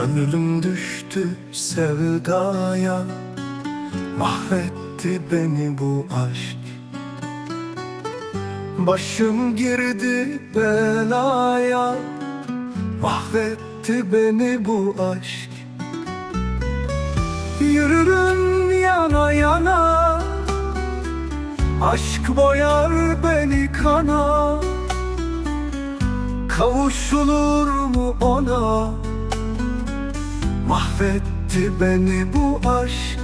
Gönlüm düştü sevdaya Mahvetti beni bu aşk. Başım girdi belaya Mahvetti beni bu aşk. Yürürüm yana yana Aşk boyar beni kana. Kavuşulur mu ona Mahvetti beni bu aşk.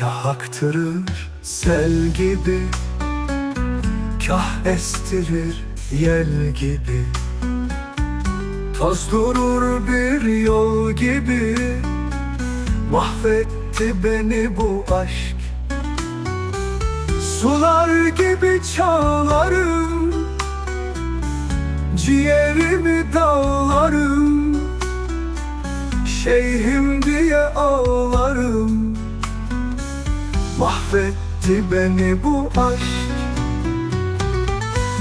Kah aktırır sel gibi. Kah estirir yel gibi. Toz durur bir yol gibi. Mahvetti beni bu aşk. Sular gibi çağlarım. Ciğerimi dağlarım Şeyhim diye ağlarım. Mahvetti beni bu aşk.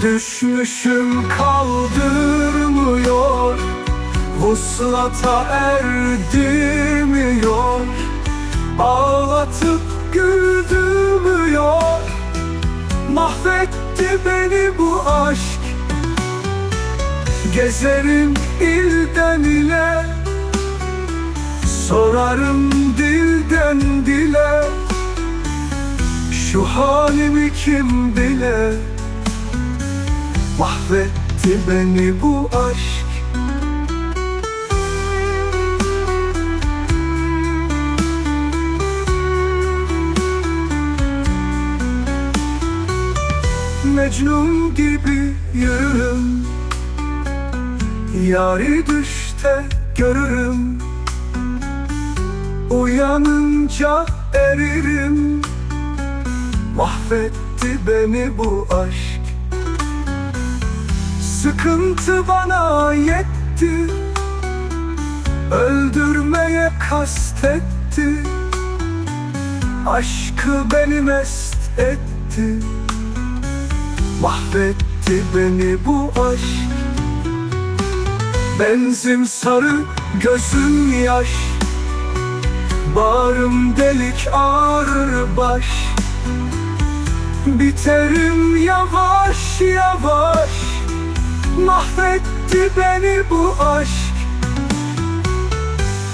Düşmüşüm kaldırmıyor. Vuslata erdirmiyor. Ağlatıp güldürmüyor. Mahvetti beni bu aşk. Gezerim ilden ile Sorarım dilden dile Şu halimi kim bile? Mahvetti beni bu aşk. Mecnun gibi yürürüm Yari düşte görürüm Uyanınca eririm. Mahvetti beni bu aşk. Sıkıntı bana yetti. Öldürmeye kastetti. Aşkı beni mest etti. Mahvetti beni bu aşk. Benzim sarı, gözüm yaş Bağrım delik ağrır baş. Biterim yavaş yavaş. Mahvetti beni bu aşk.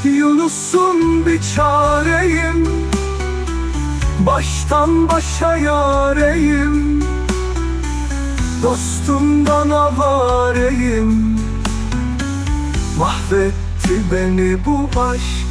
Yunus'un bir çareyim. Baştan başa yareyim. Dostumdan avareyim. Mahvetti beni bu aşk